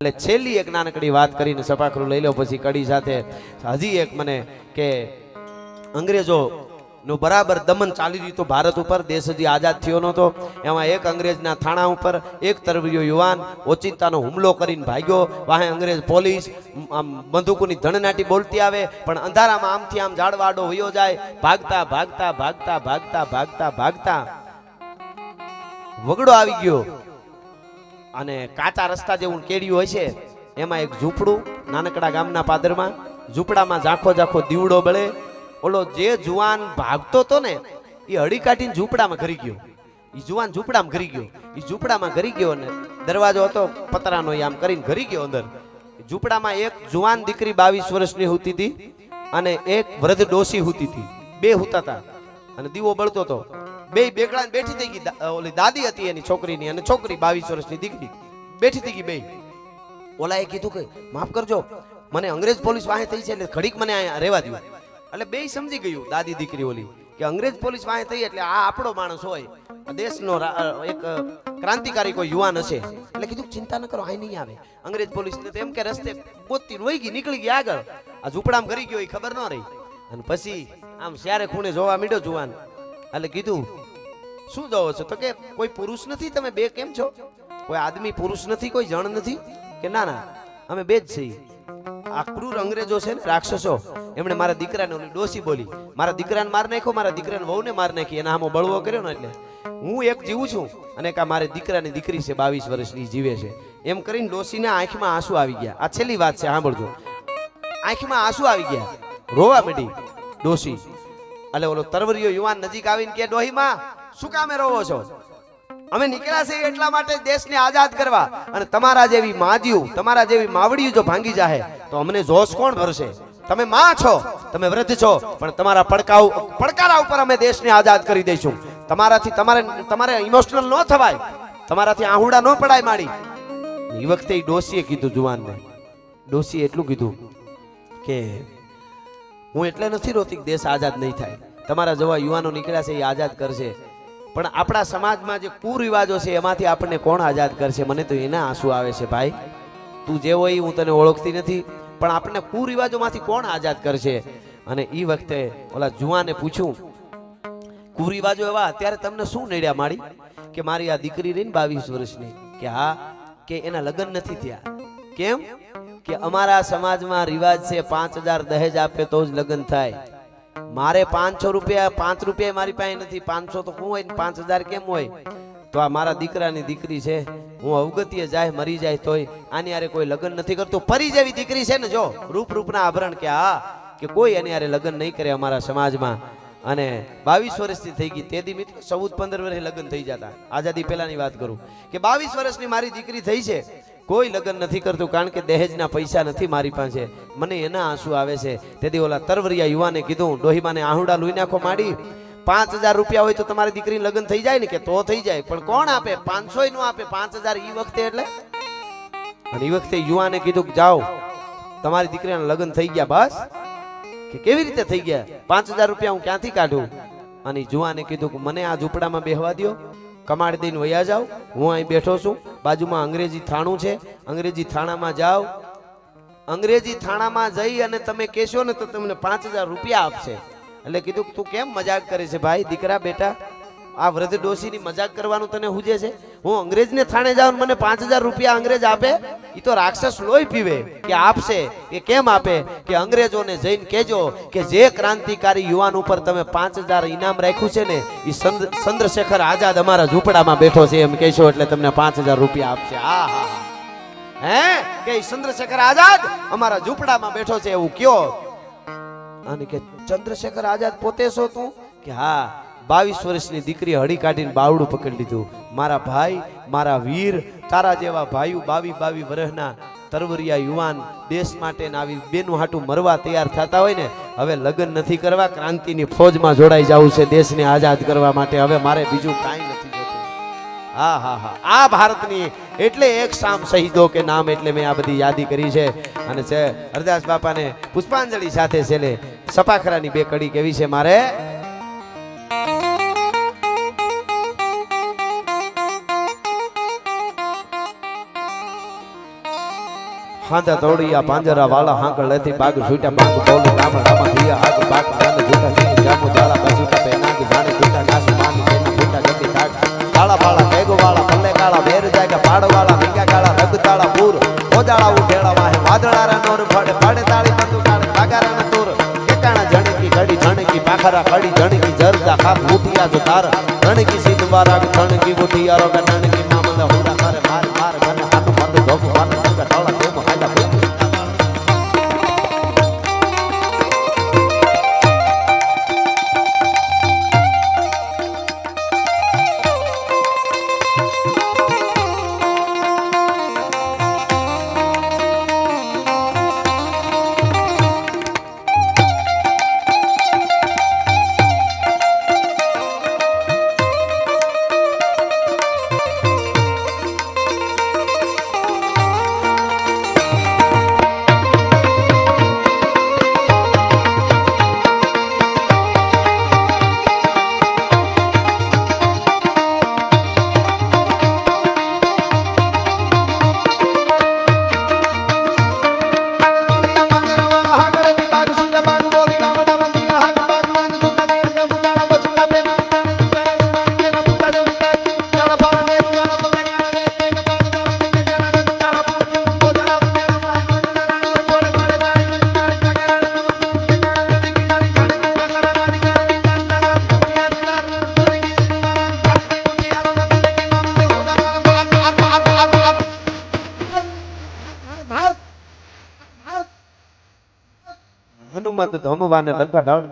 એટલે છેલ્લી એક નાનકડી વાત કરીને સપાખરું લઈ લો, પછી કડી સાથે હજી એક મને કે અંગ્રેજો નું બરાબર દમન ચાલી રહ્યું ભારત ઉપર, દેશ હજી આઝાદ થયો નહોતો. એમાં એક અંગ્રેજના થાણા ઉપર એક તરવરીયો યુવાન ઓચિંતાનો હુમલો કરીને ભાગ્યો. વાહે અંગ્રેજ પોલીસ, આમ બંદૂકોની ધણનાટી બોલતી આવે, પણ અંધારામાં આમથી આમ ઝાડવાડો વયો જાય. ભાગતા ભાગતા ભાગતા ભાગતા ભાગતા ભાગતા વગડો આવી ગયો. અને કાચા રસ્તા જેવું કેડિયું હોય છે, એમાં એક ઝૂંપડું નાનકડા ગામના પાદરમાં, ઝૂંપડામાં ઝાંખો ઝાંખો દીવડો બળે ઓલો જે જુવાન ભાગતો હતો ને, એ હળી કાઢીને ઝૂંપડામાં ઘરી ગયો. એ જુવાન ઝૂંપડામાં ઘરી ગયો. એ ઝૂંપડામાં ઘરી ગયો ને દરવાજો હતો પતરાનો આમ કરીને ઘરી ગયો અંદર. ઝૂંપડામાં એક જુવાન દીકરી બાવીસ વર્ષની હોતી હતી અને એક વૃદ્ધ ડોસી હોતી હતી બે હુતા હતા અને દીવો બળતો હતો બે બેકડા બેઠી થઈ ગઈ. ઓલી દાદી હતી એની છોકરીની અને છોકરી બાવીસ વર્ષની દીકરી. બેઠી થઈ ગઈ બે ઓલાએ કીધું કે, માફ કરજો. મને અંગ્રેજ પોલીસ વાહે થઈ છે એટલે ઘડીક મને અહીંયા રહેવા દો એટલે બે સમજી ગયું, દાદી દીકરી ઓલી, કે અંગ્રેજ પોલીસ વાહે થઈ એટલે આ આપણો માણસ હોય. દેશનો એક ક્રાંતિકારી કોઈ યુવાન હશે. એટલે કીધું, ચિંતા ન કરો અહીં નહીં આવે. અંગ્રેજ પોલીસ ને તેમ કે રસ્તે ગોતતી રોઈ ગઈ, નીકળી ગઈ આગળ. આ ઝૂંપડામાં કરી ગયો, એ ખબર ન રહી. અને પછી આમ શ્યારે ખૂણે જોવા મીડ્યો જુવાન. એટલે કીધું, શું જોવો છો? તો કે, કોઈ પુરુષ નથી, તમે બે કેમ છો? કોઈ આદમી પુરુષ નથી, કોઈ જણ નથી. કે, ના ના, અમે બે જ છીએ. આ ક્રૂર અંગ્રેજો છે ને, રાક્ષસો. એમણે મારા દીકરાને ઓલી ડોસી બોલી, મારા દીકરાને માર નાખ્યો, મારા દીકરાને વહુને માર નાખી, એના આમાં બળવો કર્યો ને એટલે. હું એક જીવું છું અને કા મારે દીકરાની દીકરી છે, બાવીસ વર્ષની, જીવે છે. એમ કરીને ડોસીને આંખમાં આંસુ આવી ગયા. આ છેલ્લી વાત છે, સાંભળજો. આંખમાં આંસુ આવી ગયા. રોવા માંડી ડોસી. એટલે ઓલો તરવરીયો યુવાન નજીક આવીને કે ડોહીમાં, શું કામે રોવો છો? અમે નીકળ્યા છે એટલા માટે દેશને આઝાદ કરવા. અને તમારા જેવી માજીઓ તમારા જેવી માવડીઓ જો ભાંગી જાહે તો અમને જોશ કોણ ભરશે? તમે માં છો, તમે વૃદ્ધ છો, પણ તમારા પડકાઉ, પડકારા ઉપર અમે દેશને આઝાદ કરી દઈશું. તમારાથી તમારે તમારે ઇમોશનલ ન થવાય. તમારાથી આહુડા ન પડાય માડી. એ વખતે એ ડોશીએ કીધું જુવાનને. ડોસીએ એટલું કીધું કે, હું એટલે નથી રોતી દેશ આઝાદ નહીં થાય. તમારા જેવા યુવાનો નીકળ્યા છે એ આઝાદ કરશે. પણ આપણા સમાજમાં જે કુરિવાજો છે એમાંથી આપણને કોણ આઝાદ કરશે? મને તો એના આંસુ આવે છે, ભાઈ. તું જે હોય એ હું તને ઓળખતી નથી. પણ આપણને કુરિવાજોમાંથી કોણ આઝાદ કરશે? અને એ વખતે ઓલા જુવાને પૂછ્યું, કુરિવાજો એવા અત્યારે તમને શું નડ્યા મારી કે મારી આ દીકરી રહીને બાવીસ વર્ષની. કે હા, કે એના લગ્ન નથી થયા. કેમ? કે અમારા સમાજમાં રિવાજ છે, પાંચ હજાર દહેજ આપે તો જ લગ્ન થાય. મારે પાંચસો રૂપિયા, પાંચ રૂપિયા મારી પાસે નથી. પાંચસો તો હું હોય પાંચ હજાર કેમ હોય? તો આ મારા દીકરાની દીકરી છે હું અવગતીએ જાય, મરી જાય તોય આની હારે કોઈ લગ્ન નથી કરતું. પરી જેવી દીકરી છે ને જો રૂપ રૂપના આભરણ કે હા, કે કોઈ એની હારે લગ્ન નહીં કરે અમારા સમાજમાં. અને બાવીસ વર્ષની થઈ ગઈ. તેથી મિત્રો ચૌદ, પંદર વર્ષે લગ્ન થઈ જતા. આઝાદી પહેલાની વાત કરું. કે બાવીસ વર્ષની મારી દીકરી થઈ છે. કોઈ લગ્ન નથી કરતું કારણ કે દહેજના પૈસા નથી મારી પાસે. મને એના આંસુ આવે છે. તેથી ઓલા તરવરિયા યુવાને કીધું, ડોહીમાને આહુડા લુઈ નાખો માડી. પાંચ હજાર રૂપિયા હોય તો તમારી દીકરી લગ્ન થઈ જાય ને કે તો થઈ જાય. પણ કોણ આપે? પાંચસો નું આપે? પાંચ હજાર ઈ વખતે એટલે? અને ઈ વખતે યુવાને કીધું કે જાઓ, તમારી દીકરીના લગ્ન થઈ ગયા બસ. કે કેવી રીતે થઈ ગયા? પાંચ હજાર રૂપિયા હું ક્યાંથી કાઢું? અને જુવાને કીધું કે મને આ ઝૂંપડામાં બેહવા દ્યો, કમાડ દઈને વયા જાઓ. હું અહીં બેઠો છું. બાજુમાં અંગ્રેજી થાણું છે. અંગ્રેજી થાણામાં જાઓ. અંગ્રેજી થાણામાં જઈ અને તમે કહેશો ને તો તમને પાંચ હજાર રૂપિયા આપશે. એટલે કીધું, તું કેમ મજાક કરે છે ભાઈ? દીકરા, બેટા, આ વૃદ્ધ ડોશીની મજાક કરવાનું તને હુજે છે? હું અંગ્રેજને થાણે જાઉં મને પાંચ રૂપિયા અંગ્રેજ આપે? એ તો રાક્ષસ લોહી પીવે કે આપશે? કે કેમ આપે? કે અંગ્રેજોને જઈને કહેજો કે જે ક્રાંતિકારી યુવાન ઉપર તમે પાંચ હજાર ઇનામ રાખ્યું છે ને એ ચંદ્રશેખર આઝાદ અમારા ઝૂંપડામાં બેઠો છે, એમ કહેશો એટલે તમને પાંચ હજાર રૂપિયા આપશે. હા હા. હે? કે ચંદ્રશેખર આઝાદ અમારા ઝૂંપડામાં બેઠો છે, એવું કયો? અને કે ચંદ્રશેખર આઝાદ પોતે છો તું? કે હા, બાવીસ વર્ષની દીકરી હળી કાઢીને બાવડું પકડી લીધું. મારા ભાઈ, મારા વીર, તારા જેવા ભાઈઓ બાવી બાવી વર્ષના તરવરિયા યુવાન દેશ માટે આવી બેનું હાટું મરવા તૈયાર થતા હોય ને, હવે લગ્ન નથી કરવા, ક્રાંતિની ફોજમાં જોડાઈ જવું છે દેશને આઝાદ કરવા માટે. હવે મારે બીજું કાંઈ નથી. હા હા આ ભારતની એટલે એક શામ શહીદો કે નામ એટલે મેં આ બધી યાદી કરી છે. અને છે હરદાસ બાપાને પુષ્પાંજલિ સાથે છેલ્લે સપાખરાની બે કડી કેવી છે મારે? હાંધા તોડિયા, પાંજરા વાળા હાંકળ લેતી બાગ છૂટ્યા, બાગ બોલે, રામ રામ દિયા આગ બાગ જાગા ભીંગા ગાળા રગતાળા પૂર. ઓજાળા ઉઠેળા વાહે વાદળારા નોર ફાડે ફાડે તાળી બંદુ કાળે બાગારા તોર. કેકાણા જણકી ઘડી, જણકી પાખરા કડી જણકી જરદા ખાપ ઉઠિયા જો તાર. જણકી સીધ જણકી ઉઠિયા રોગ જણકી મામલા હુડા મત ધમવાને લંકા ડાળ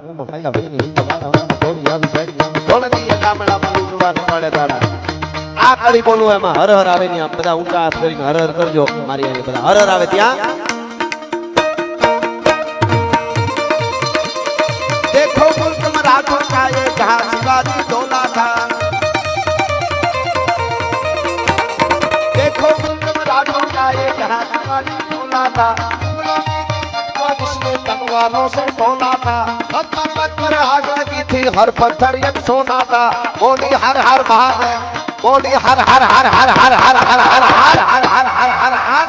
આ ખાલી બોલું એમાં હર હર આવે ને બધા ઊંચા હાથ કરીને હર હર કરજો મારી આવી બધા હર હર આવે ત્યાં દેખો મુલ્ક રાઠો કાયે જહા શિવાજી ડોલા થા देखो सुंदर राघव का ये जहाँ तुम्हारी झूला था વિષ્ણુ તનવાનો સે સોનાતા પર્વત પર આગળની થી હર પથ્થર એમ સોનાતા બોલી હર હર મહાદેવ બોલી હર હર હર હર હર હર હર હર હર હર હર હર હર હર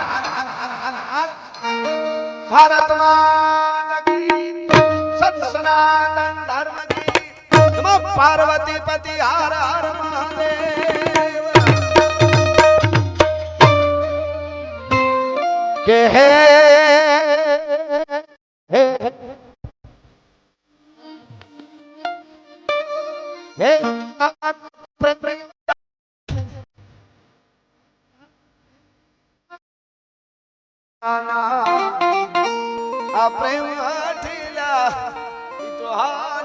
ભારત સત્સનાતન ધર્મ પાર્વતી પતિ હર હર મહાદેવ કે હે હે? આ પ્રેમ ઢીલા તો હા